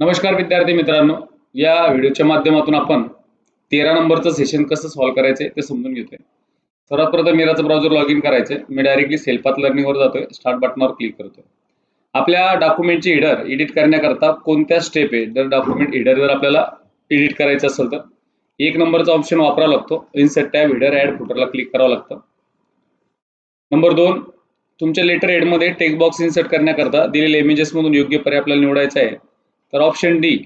नमस्कार विद्यार्थी मित्रांनो. या व्हिडिओच्या माध्यमातून आपण तेरा नंबरचं सेशन कसं सॉल्व्ह करायचं ते समजून घेतोय. सर्वात प्रथम मिराचं ब्राउझर लॉग इन करायचंय. मी डायरेक्टली सेल्फात लर्निंगवर जातोय. स्टार्ट बटनावर क्लिक करतोय. आपल्या डॉक्युमेंटची हिडर एडिट करण्याकरता कोणत्या स्टेप आहे? जर डॉक्युमेंट हिडर जर आपल्याला एडिट करायचं असेल तर एक नंबरचा ऑप्शन वापरावा लागतो. इन्सर्ट टॅब हिडर ॲड फुटरला क्लिक करावं लागतं. नंबर दोन तुमच्या लेटर एडमध्ये टेक्स्ट बॉक्स इन्सर्ट करण्याकरता दिलेल्या इमेजेसमधून योग्य पर्याय आपल्याला निवडायचा आहे. तर ऑप्शन डी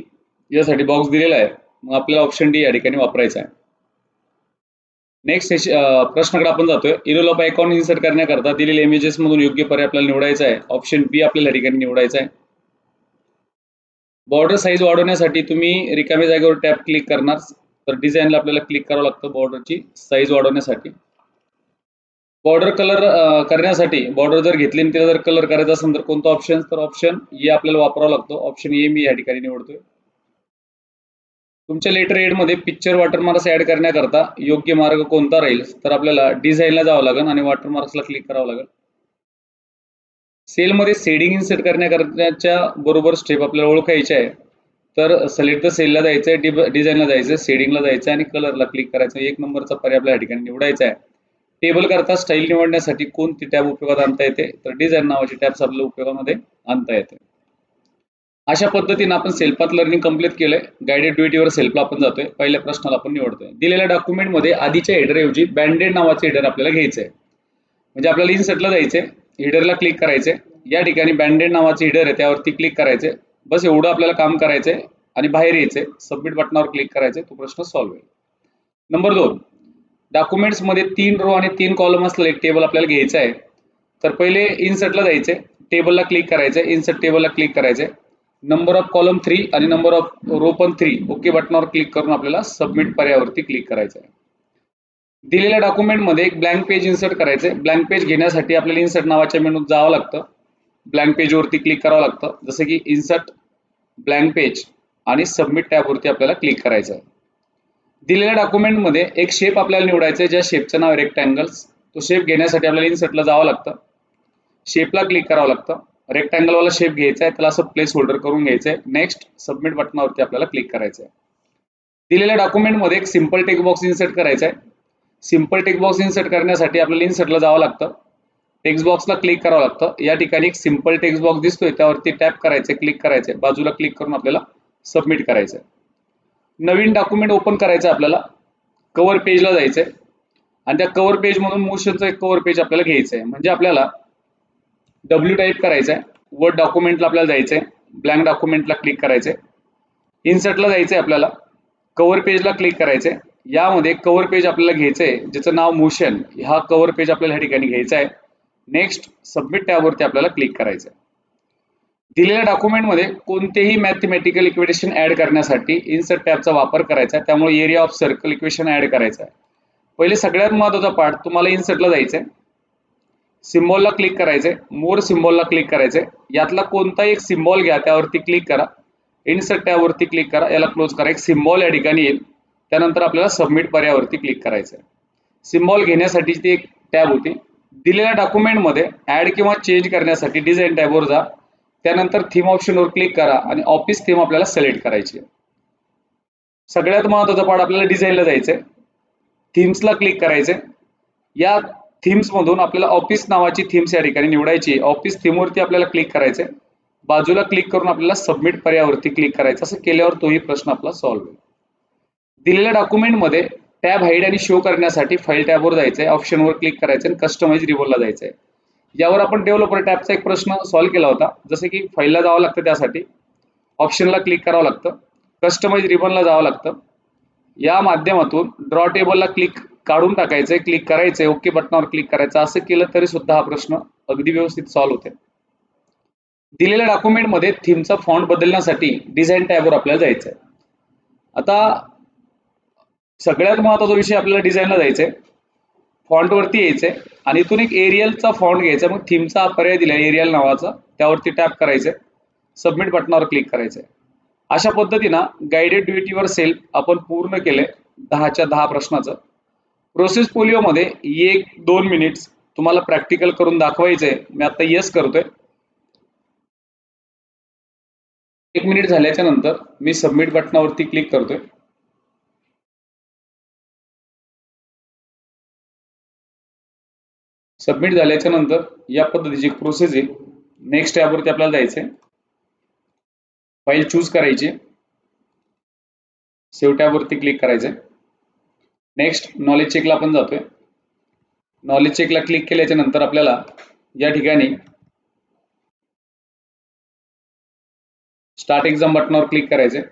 यासाठी बॉक्स दिलेला आहे. मग आपल्याला ऑप्शन डी या ठिकाणी वापरायचा आहे. नेक्स्ट प्रश्नाकडे आपण जातोय. इरोल ऑफ आयकॉन इन्सर्ट करण्याकरता दिलेल्या इमेजेसमधून योग्य पर्याय आपल्याला निवडायचा आहे. ऑप्शन बी आपल्याला या ठिकाणी निवडायचा आहे. बॉर्डर साईज वाढवण्यासाठी तुम्ही रिकाम्या जागेवर टॅप क्लिक करणार. तर डिझाईनला आपल्याला क्लिक करावं लागतं बॉर्डरची साईज वाढवण्यासाठी. बॉर्डर कलर करण्यासाठी बॉर्डर जर घेतली आणि तिला जर कलर करायचा असेल तर कोणतं ऑप्शन तर ऑप्शन ए e आपल्याला वापरावा लागतो. ऑप्शन ए मी या ठिकाणी निवडतोय. तुमच्या लेटर एडमध्ये पिक्चर वॉटरमार्क्स ऍड करण्याकरता योग्य मार्ग कोणता राहील? तर आपल्याला डिझाईनला जावं लागेल आणि वॉटरमार्क्सला क्लिक करावं लागेल. सेलमध्ये सेडिंग इन्सर्ट करण्याकरण्याच्या बरोबर स्टेप आपल्याला ओळखायची आहे. तर सिलेक्ट द सेलला जायचं आहे डिझाईनला जायचं सेडिंगला जायचं आणि कलरला क्लिक करायचं. एक नंबरचा पर्याय आपल्या ठिकाणी निवडायचा आहे. टेबल करता स्टाईल निवडण्यासाठी कोणती टॅब उपयोगात आणता येते? तर डिझाईन नावाची टॅब्स आपल्याला उपयोगामध्ये आणता येते. अशा पद्धतीने आपण सेल्फात लर्निंग कंप्लीट केलंय. गायडेड ड्युटीवर सेल्फला आपण जातोय. पहिल्या प्रश्नाला आपण निवडतोय. दिलेल्या डॉक्युमेंटमध्ये आधीच्या हेडरऐवजी बँडेड नावाचे हेडर आपल्याला घ्यायचं आहे म्हणजे आपल्याला इन्सर्टला जायचे हिडरला क्लिक करायचे या ठिकाणी बँडेड नावाचे हिडर आहे त्यावरती क्लिक करायचे बस एवढं आपल्याला काम करायचंय आणि बाहेर यायचे सबमिट बटनावर क्लिक करायचे तो प्रश्न सॉल्व्ह होईल. नंबर दोन. डॉक्युमेंट्समध्ये तीन रो आणि तीन कॉलम असलेलं एक टेबल आपल्याला घ्यायचं आहे. तर पहिले इन्सर्टला जायचे टेबलला क्लिक करायचं आहे. इन्सर्ट टेबलला क्लिक करायचे नंबर ऑफ कॉलम थ्री आणि नंबर ऑफ रो पण थ्री ओके बटनावर क्लिक करून आपल्याला सबमिट पर्यावरती क्लिक करायचं आहे. दिलेल्या डॉक्युमेंटमध्ये एक ब्लँक पेज इन्सर्ट करायचं आहे. ब्लँक पेज घेण्यासाठी आपल्याला इन्सर्ट नावाच्या मेनूत जावं लागतं. ब्लँक पेजवरती क्लिक करावं लागतं. जसं की इन्सर्ट ब्लँक पेज आणि सबमिट टॅबवरती आपल्याला क्लिक करायचं आहे. दिलेल्या डॉक्युमेंटमध्ये एक शेप आपल्याला निवडायचा आहे ज्या शेपचं नाव रेक्टँगल्स तो शेप घेण्यासाठी आपल्याला इन्सर्टला जावं लागतं. शेपला क्लिक करावं लागतं. रेक्टँगलवाला शेप घ्यायचा आहे त्याला असं प्लेस होल्डर करून घ्यायचं आहे नेक्स्ट सबमिट बटनावरती आपल्याला क्लिक करायचं आहे दिलेल्या डॉक्युमेंटमध्ये एक सिंपल टेक बॉक्स इन्सर्ट करायचा आहे सिंपल टेक बॉक्स इन्सर्ट करण्यासाठी आपल्याला इन्सर्टला जावं लागतं. टेक्स्ट बॉक्सला क्लिक करावं लागतं. या ठिकाणी एक सिंपल टेक्स्ट बॉक्स दिसतोय. त्यावरती टॅप करायचं क्लिक करायचं बाजूला क्लिक करून आपल्याला सबमिट करायचं आहे नवीन डॉक्युमेंट ओपन करायचं आपल्याला. कवर पेजला जायचं आहे आणि त्या कवर पेजमधून मोशनचं एक कवर पेज आपल्याला घ्यायचं आहे म्हणजे आपल्याला डब्ल्यू टाईप करायचं आहे वर्ड डॉक्युमेंटला आपल्याला जायचं आहे ब्लँक डॉक्युमेंटला क्लिक करायचं आहे इन्सर्टला जायचं आहे आपल्याला. कवर पेजला क्लिक करायचं आहे यामध्ये कवर पेज आपल्याला घ्यायचं आहे ज्याचं नाव मोशन. हा कवर पेज आपल्याला ह्या ठिकाणी घ्यायचा आहे नेक्स्ट सबमिट टॅबवरती आपल्याला क्लिक करायचं आहे दिलेल्या डॉक्युमेंटमध्ये कोणतेही मॅथमॅटिकल इक्वेशन ऍड करण्यासाठी इन्सर्ट टॅबचा वापर करायचा आहे. त्यामुळे area of circle equation add करायचं आहे. पहिले सगळ्यात महत्त्वाचा पार्ट तुम्हाला इन्सर्टला जायचं आहे. सिम्बॉलला क्लिक करायचंय मोर सिम्बॉलला क्लिक करायचंय यातला कोणताही एक सिम्बॉल घ्या त्यावरती क्लिक करा. इन्सर्ट टॅबवरती क्लिक करा. याला क्लोज करा. एक सिम्बॉल या ठिकाणी येईल. त्यानंतर आपल्याला सबमिट पर्यावरती क्लिक करायचं आहे. सिम्बॉल घेण्यासाठी ती एक टॅब होती. दिलेल्या डॉक्युमेंटमध्ये ऍड किंवा चेंज करण्यासाठी डिझाईन टॅबवर जा. त्यानंतर थीम ऑप्शनवर क्लिक करा आणि ऑफिस थीम आपल्याला सिलेक्ट करायची आहे. सगळ्यात महत्त्वाचा पार्ट आपल्याला डिझाईनला जायचंय. थीम्सला क्लिक करायचंय. या थीम्स मधून आपल्याला ऑफिस नावाची थीम्स या ठिकाणी निवडायची ऑफिस थीमवरती आपल्याला क्लिक करायचंय. बाजूला क्लिक करून आपल्याला सबमिट पर्यावरती क्लिक करायचं. असं केल्यावर तोही प्रश्न आपला सॉल्व्ह होईल. दिलेल्या डॉक्युमेंटमध्ये टॅब हाईड आणि शो करण्यासाठी फाईल टॅबवर जायचंय. ऑप्शनवर क्लिक करायचं आणि कस्टमाइज रिबोलला जायचंय. यावर आपण डेव्हलपर टॅबचा एक प्रश्न सॉल्व्ह केला होता. जसे की फाईलला जावं लागतं त्यासाठी. ऑप्शनला क्लिक करावं लागतं. कस्टमाइज रिबनला जावं लागतं. या माध्यमातून ड्रॉ टेबलला क्लिक काढून टाकायचंय क्लिक करायचंय ओके बटनावर क्लिक करायचं असं केलं तरी सुद्धा हा प्रश्न अगदी व्यवस्थित सॉल्व्ह होते दिलेल्या डॉक्युमेंटमध्ये थीमचा फॉन्ट बदलण्यासाठी डिझाईन टॅबवर आपल्याला जायचंय. आता सगळ्यात महत्त्वाचा विषय आपल्याला डिझाईनला जायचंय. फॉन्टवरती यायचंय. आणि इथून एक एरियलचा फॉन्ट घ्यायचा मग थीमचा पर्याय दिला एरियल नावाचा. त्यावरती टॅप करायचंय. सबमिट बटनावर क्लिक करायचंय. अशा पद्धतीनं गायडेड ड्युटीवर सेल्फ आपण पूर्ण केले दहाच्या दहा प्रश्नाचं. प्रोसेस पोलिओमध्ये एक दोन मिनिट्स तुम्हाला प्रॅक्टिकल करून दाखवायचंय. मी आता येस करतोय. एक मिनिट झाल्याच्यानंतर मी सबमिट बटनावरती क्लिक करतोय. सबमिट झाल्याच्यानंतर या पद्धतीची प्रोसेस आहे. नेक्स्ट टॅबवरती आपल्याला जायचं आहे फाईल चूज करायची सेव टॅबवरती क्लिक करायचंय. नेक्स्ट नॉलेज चेकला आपण जातोय. नॉलेज चेकला क्लिक केल्याच्यानंतर आपल्याला या ठिकाणी स्टार्ट एक्झाम बटनावर क्लिक करायचंय.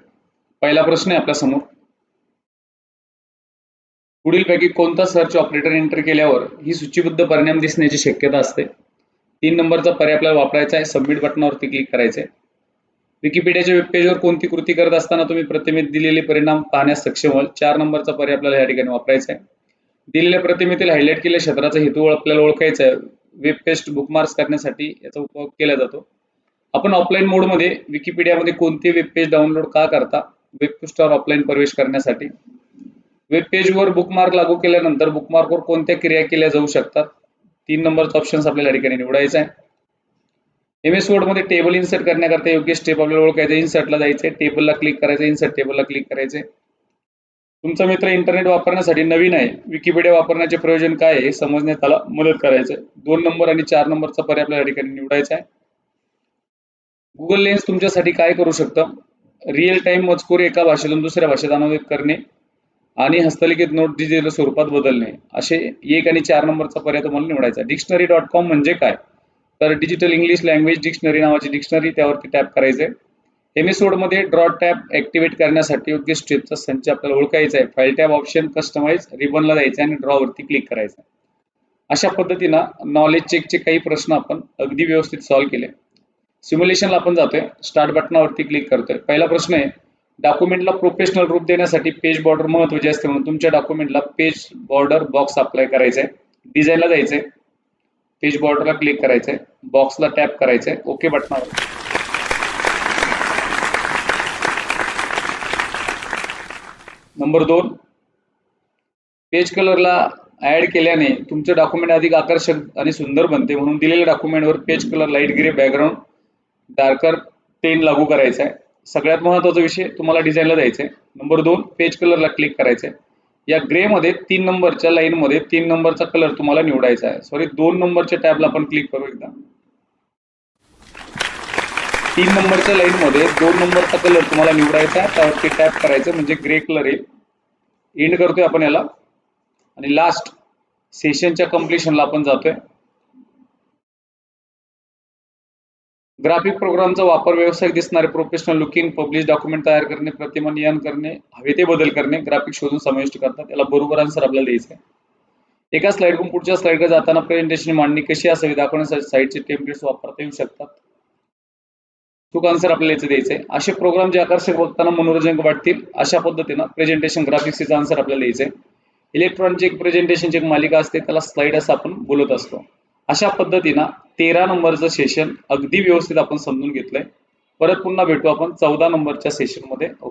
पहिला प्रश्न आहे आपल्यासमोर पुढीलपैकी कोणता सर्च ऑपरेटर एंटर केल्यावर ही सूचीबद्ध परिणाम दिसण्याची शक्यता असते. तीन नंबरचा पर्याय आपल्याला वापरायचा आहे. सबमिट बटनावरती क्लिक करायचं आहे विकिपीडियाच्या वेबपेजवर कोणती कृती करत असताना तुम्ही प्रतिमेत दिलेले परिणाम पाहण्यास सक्षम व्हाल. चार नंबरचा पर्याय आपल्याला या ठिकाणी वापरायचा आहे दिलेल्या प्रतिमेतील हायलाईट केलेल्या क्षेत्राचा हेतू आपल्याला ओळखायचा आहे वेब पेस्ट बुकमार्क्स करण्यासाठी याचा उपयोग केला जातो. आपण ऑफलाईन मोडमध्ये विकिपीडियामध्ये कोणते वेब पेज डाउनलोड का करता? वेब पृष्ठावर ऑफलाईन प्रवेश करण्यासाठी. वेब पेजवर बुकमार्क लागू केल्यानंतर बुकमार्कवर कोणत्या क्रिया केल्या जाऊ शकतात? तीन नंबरचा ऑप्शन आपल्याला या ठिकाणी निवडायचा आहे एम एस वर्डमध्ये टेबल इन्सर्ट करण्याकरता योग्य स्टेप आपल्याला ओळखायचं. इन्सर्टला जायचंय टेबलला क्लिक करायचं. इन्सर्ट टेबलला क्लिक करायचे. तुमचा मित्र इंटरनेट वापरण्यासाठी नवीन आहे. विकिपीडिया वापरण्याचे प्रयोजन काय आहे? हे समजण्यात त्याला मदत करायचं. दोन नंबर आणि चार नंबरचा पर्याय आपल्याला या ठिकाणी निवडायचा आहे. गुगल लेन्स तुमच्यासाठी काय करू शकतं? रिअल टाइम मजकूर एका भाषेतून दुसऱ्या भाषेत अनुवादित करणे. आणि हस्तलिखित नोट डिजिटल स्वरूपात बदलणे असे एक आणि चार नंबरचा पर्याय तुम्हाला निवडायचा डिक्शनरी डॉट कॉम म्हणजे काय? तर डिजिटल इंग्लिश लँग्वेज डिक्शनरी नावाची डिक्शनरी त्यावरती टॅप करायचे एममध्ये ड्रॉ टॅब ऍक्टिव्हेट करण्यासाठी योग्य स्टेपचा संच आपल्याला ओळखायचा आहे. फाईल टॅब ऑप्शन कस्टमाइज रिबनला जायचं आणि ड्रॉ वरती क्लिक करायचं अशा पद्धतीनं नॉलेज चेकचे काही प्रश्न आपण अगदी व्यवस्थित सॉल्व्ह केले. सिम्युलेशनला आपण जातोय. स्टार्ट बटनावरती क्लिक करतोय. पहिला प्रश्न आहे डॉक्युमेंटला प्रोफेशनल रूप देण्यासाठी पेज बॉर्डर महत्वाची असते म्हणून तुमच्या डॉक्युमेंटला पेज बॉर्डर बॉक्स अप्लाय करायचा आहे डिझाईनला जायचंय. पेज बॉर्डरला क्लिक करायचंय. बॉक्सला टॅप करायचंय. ओके बटनावर नंबर दोन. पेज कलरला ऍड केल्याने तुमचं डॉक्युमेंट अधिक आकर्षक आणि सुंदर बनते म्हणून दिलेल्या डॉक्युमेंटवर page colour light grey background darker ten लागू करायचा आहे सगळ्यात महत्त्वाचा विषय तुम्हाला डिझाईनला द्यायचा आहे नंबर दोन पेज कलरला क्लिक करायचं आहे या ग्रे मध्ये तीन नंबरच्या लाईन मध्ये तीन नंबरचा कलर तुम्हाला निवडायचा आहे. सॉरी दोन नंबरच्या टॅबला आपण क्लिक करू एकदा. तीन नंबरच्या लाईन मध्ये दोन नंबरचा कलर तुम्हाला निवडायचा आहे. त्यावरती टॅप करायचं म्हणजे ग्रे कलर येईल. एंड करतोय आपण याला. आणि लास्ट सेशनच्या कम्प्लिशनला आपण जातोय. ग्राफिक प्रोग्रामचा वापर व्यावसायिक दिसणारे प्रोफेशनल लुकिंग पब्लिश डॉक्युमेंट तयार करणे प्रतिमा नियन करणे हवे ते बदल करणे ग्राफिक शोधून समाविष्ट करतात. त्याला बरोबर आन्सर आपल्याला द्यायचं आहे एका स्लाइडकडून पुढच्या स्लाइडकडे जाताना प्रेझेंटेशन मांडणी कशी असावी दाखवण्यासाठी साईडचे टेम्पलेट्स वापरता येऊ शकतात. चूक आन्सर आपल्याला याचं द्यायचं आहे असे प्रोग्राम जे आकर्षक बघताना मनोरंजक वाटतील अशा पद्धतीनं प्रेझेंटेशन ग्राफिक्सचा आन्सर आपल्याला द्यायचं आहे इलेक्ट्रॉनिक प्रेझेंटेशनची एक मालिका असते त्याला स्लाइड असं आपण बोलत असतो. अशा पद्धतीनं तेरा नंबरचं सेशन अगदी व्यवस्थित आपण समजून घेतलंय. परत पुन्हा भेटू आपण चौदा नंबरच्या सेशनमध्ये